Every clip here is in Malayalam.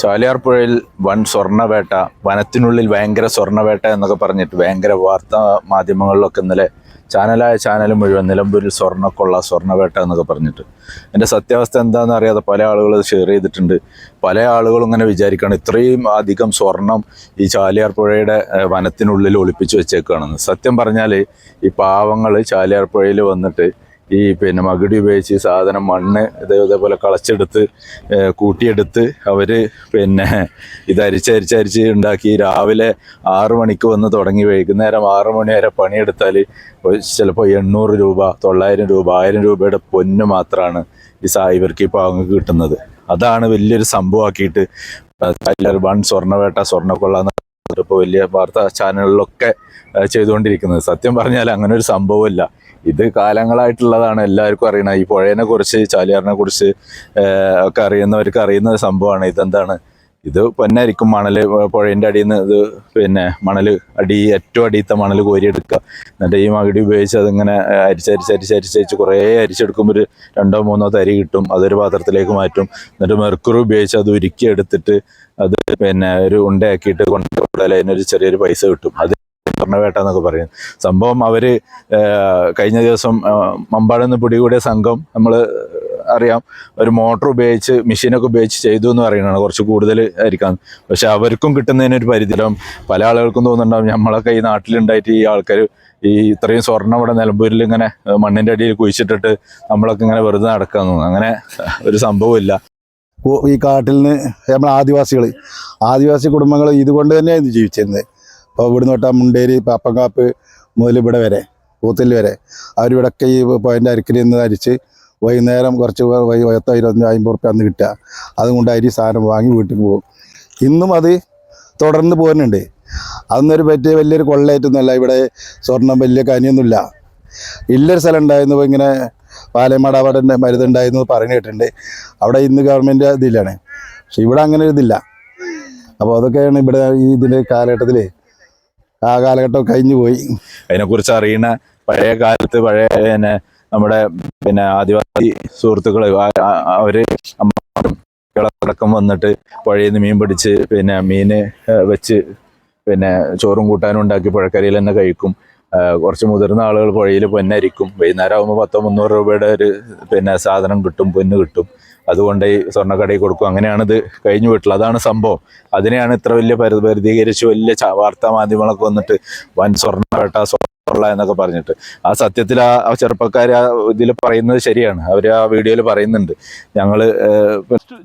ചാലിയാർ പുഴയിൽ വൻ സ്വർണവേട്ട വനത്തിനുള്ളിൽ ഭയങ്കര സ്വർണവേട്ട എന്നൊക്കെ പറഞ്ഞിട്ട് ഭയങ്കര വാർത്താ മാധ്യമങ്ങളിലൊക്കെ ഇന്നലെ ചാനലായ ചാനൽ മുഴുവൻ നിലമ്പൂരിൽ സ്വർണക്കൊള്ള സ്വർണവേട്ട എന്നൊക്കെ പറഞ്ഞിട്ട്. എന്റെ സത്യാവസ്ഥ എന്താണെന്ന് അറിയാതെ പല ആളുകൾ ഷെയർ ചെയ്തിട്ടുണ്ട്. പല ആളുകളും ഇങ്ങനെ വിചാരിക്കുകയാണ് ഇത്രയും അധികം സ്വർണം ഈ ചാലിയാർ പുഴയുടെ വനത്തിനുള്ളിൽ ഒളിപ്പിച്ച് വെച്ചേക്കുകയാണെന്ന് സത്യം പറഞ്ഞാൽ ഈ പാവങ്ങൾ ചാലിയാർ പുഴയിൽ വന്നിട്ട് ഈ പിന്നെ മകിടി ഉപയോഗിച്ച് സാധനം മണ്ണ് ഇത് ഇതേപോലെ കളച്ചെടുത്ത് കൂട്ടിയെടുത്ത് അവർ പിന്നെ ഇത് അരിച്ചരിച്ചരിച്ച് ഉണ്ടാക്കി രാവിലെ ആറു മണിക്ക് വന്ന് തുടങ്ങി. വൈകുന്നേരം ആറു മണി വരെ പണിയെടുത്താൽ ചിലപ്പോൾ എണ്ണൂറ് രൂപ തൊള്ളായിരം രൂപ ആയിരം രൂപയുടെ പൊന്ന് മാത്രമാണ് ഈ സായിബർക്ക് ഇപ്പോൾ പാവങ്ങൾക്ക് കിട്ടുന്നത്. അതാണ് വലിയൊരു സംഭവമാക്കിയിട്ട് വൺ സ്വർണവേട്ട സ്വർണക്കൊള്ള ഇപ്പോൾ വലിയ വാർത്താ ചാനലുകളിലൊക്കെ ചെയ്തുകൊണ്ടിരിക്കുന്നത്. സത്യം പറഞ്ഞാൽ അങ്ങനെ ഒരു സംഭവമില്ല. ഇത് കാലങ്ങളായിട്ടുള്ളതാണ് എല്ലാവർക്കും അറിയണം ഈ പുഴയെ കുറിച്ച് ചാലിയാറിനെ കുറിച്ച് ഒക്കെ അറിയുന്നവർക്ക് അറിയുന്ന ഒരു സംഭവമാണ്. ഇതെന്താണ്? ഇത് പൊന്നായിരിക്കും മണൽ പുഴേന്റെ അടിയിൽ നിന്ന് ഇത് പിന്നെ മണൽ അടി ഏറ്റവും അടിയത്തെ മണൽ കോരിയെടുക്കുക. എന്നിട്ട് ഈ മകിടി ഉപയോഗിച്ച് അതിങ്ങനെ അരിച്ചരിച്ച് അരിച്ചരിച്ചരിച്ച് കുറേ അരിച്ചെടുക്കുമ്പോൾ ഒരു രണ്ടോ മൂന്നോ തരി കിട്ടും. അതൊരു പാത്രത്തിലേക്ക് മാറ്റും. എന്നിട്ട് മെർക്കുറി ഉപയോഗിച്ച് അത് ഉരുക്കി എടുത്തിട്ട് അത് പിന്നെ ഒരു ഉണ്ടയാക്കിയിട്ട് കൊണ്ടുപോയാൽ അതിനൊരു ചെറിയൊരു പൈസ കിട്ടും. അത് സ്വർണവേട്ട എന്നൊക്കെ പറയും സംഭവം അവർ കഴിഞ്ഞ ദിവസം മമ്പാട് നിന്ന് പിടികൂടിയ സംഘം നമ്മൾ അറിയാം. ഒരു മോട്ടർ ഉപയോഗിച്ച് മെഷീനൊക്കെ ഉപയോഗിച്ച് ചെയ്തു എന്ന് പറയുന്നതാണ് കുറച്ച് കൂടുതൽ ആയിരിക്കാം. പക്ഷെ അവർക്കും കിട്ടുന്നതിനൊരു പരിധിയിലും പല ആളുകൾക്കും തോന്നുന്നുണ്ടാവും നമ്മളൊക്കെ ഈ നാട്ടിലുണ്ടായിട്ട് ഈ ആൾക്കാർ ഈ ഇത്രയും സ്വർണം ഇവിടെ നിലമ്പൂരിൽ ഇങ്ങനെ മണ്ണിന്റെ അടിയിൽ കുഴിച്ചിട്ടിട്ട് നമ്മളൊക്കെ ഇങ്ങനെ വെറുതെ നടക്കാന്ന് അങ്ങനെ ഒരു സംഭവമില്ല ഈ കാട്ടിൽ നിന്ന് നമ്മൾ ആദിവാസികൾ ആദിവാസി കുടുംബങ്ങൾ ഇതുകൊണ്ട് തന്നെയായിരുന്നു ജീവിച്ചിരുന്നത്. അപ്പോൾ ഇവിടുന്ന് തൊട്ട് മുണ്ടേരി പാപ്പങ്കാപ്പ് മുതൽ ഇവിടെ വരെ കൂത്തിൽ വരെ. അവരിവിടൊക്കെ ഈ പോയിന്റെ അരിക്കിൽ നിന്ന് അരിച്ച് വൈകുന്നേരം കുറച്ച് പത്തോ ഇരുപത്തഞ്ചോ അമ്പത് റുപ്യ അന്ന് കിട്ടുക. അതുകൊണ്ട് അരി സാധനം വാങ്ങി വീട്ടിൽ പോകും. ഇന്നും അത് തുടർന്ന് പോകുന്നുണ്ട് അതൊന്നൊരു പറ്റിയ വലിയൊരു കൊള്ളയേറ്റൊന്നുമല്ല. ഇവിടെ സ്വർണം വലിയ കനിയൊന്നുമില്ല. ഇല്ലൊരു സ്ഥലം ഉണ്ടായിരുന്നു. ഇപ്പോൾ ഇങ്ങനെ പാലയമാട് അവിടെ മരുന്നുണ്ടായിരുന്നു പറഞ്ഞു കേട്ടിട്ടുണ്ട്. അവിടെ ഇന്ന് ഗവൺമെന്റ് ഇതിലാണ്. പക്ഷെ ഇവിടെ അങ്ങനെ ഒരു ഇതില്ല. അപ്പോൾ അതൊക്കെയാണ് ഇവിടെ ഈ ഇതിന്റെ കാലഘട്ടത്തിൽ ആ കാലഘട്ടം കഴിഞ്ഞു പോയി. അതിനെക്കുറിച്ച് അറിയുന്ന പഴയ കാലത്ത് പഴയ നമ്മുടെ പിന്നെ ആദിവാസി സുഹൃത്തുക്കൾ അവർ അമ്മടക്കം വന്നിട്ട് പുഴയിൽ നിന്ന് മീൻ പിടിച്ച് പിന്നെ മീന് വെച്ച് പിന്നെ ചോറും കൂട്ടാനും ഉണ്ടാക്കി പുഴക്കരയിൽ തന്നെ കഴിക്കും. കുറച്ച് മുതിർന്ന ആളുകൾ പുഴയിൽ പൊന്നരിക്കും. വൈകുന്നേരം ആകുമ്പോൾ പത്തോ മുന്നൂറ് രൂപയുടെ ഒരു പിന്നെ സാധനം കിട്ടും പൊന്ന് കിട്ടും. അതുകൊണ്ട് ഈ സ്വർണക്കടയിൽ കൊടുക്കും. അങ്ങനെയാണ് ഇത് കഴിഞ്ഞു വീട്ടിൽ അതാണ് സംഭവം. അതിനെയാണ് ഇത്ര വലിയ പരി പരിധീകരിച്ച് വലിയ വാർത്താ മാധ്യമങ്ങളൊക്കെ വന്നിട്ട് വൻ സ്വർണവേട്ട സ്വർണ എന്നൊക്കെ പറഞ്ഞിട്ട്. ആ സത്യത്തിൽ ആ ചെറുപ്പക്കാർ ആ ഇതിൽ പറയുന്നത് ശരിയാണ്. അവർ ആ വീഡിയോയിൽ പറയുന്നുണ്ട്. ഞങ്ങൾ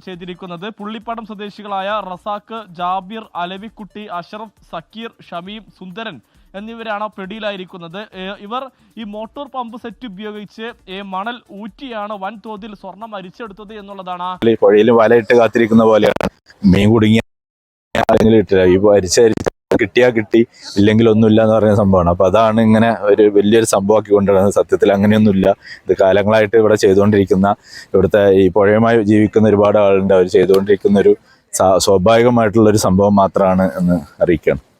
ചെയ്തിരിക്കുന്നത് പുള്ളിപ്പടം സ്വദേശികളായ റസാക്ക് ജാബിർ അലവിക്കുട്ടി അഷറഫ് സക്കീർ ഷമീം സുന്ദരൻ എന്നിവരാണ് പിടിയിലായിരിക്കുന്നത്. ഇവർ ഈ മോട്ടോർ പമ്പ് സെറ്റ് ഉപയോഗിച്ച് ഈ മണൽ ഊറ്റിയാണ് വൻതോതിൽ സ്വർണം അരിച്ചെടുത്തത് എന്നുള്ളതാണ്. പുഴയിൽ വലയിട്ട് കാത്തിരിക്കുന്ന പോലെയാണ്. മീൻ കുടുങ്ങിയ ഇട്ടില്ല. ഈ അരിച്ചരിച്ച് കിട്ടിയാ കിട്ടി ഇല്ലെങ്കിൽ ഒന്നുമില്ല എന്ന് പറയുന്ന സംഭവമാണ്. അപ്പൊ അതാണ് ഇങ്ങനെ ഒരു വലിയൊരു സംഭവമാക്കി കൊണ്ടുവരുന്നത്. സത്യത്തിൽ അങ്ങനെയൊന്നുമില്ല. ഇത് കാലങ്ങളായിട്ട് ഇവിടെ ചെയ്തുകൊണ്ടിരിക്കുന്ന ഇവിടുത്തെ ഈ പുഴയുമായി ജീവിക്കുന്ന ഒരുപാട് ആളുണ്ട്. അവർ ചെയ്തുകൊണ്ടിരിക്കുന്ന ഒരു സ്വാഭാവികമായിട്ടുള്ള ഒരു സംഭവം മാത്രമാണ് എന്ന് അറിയിക്കണം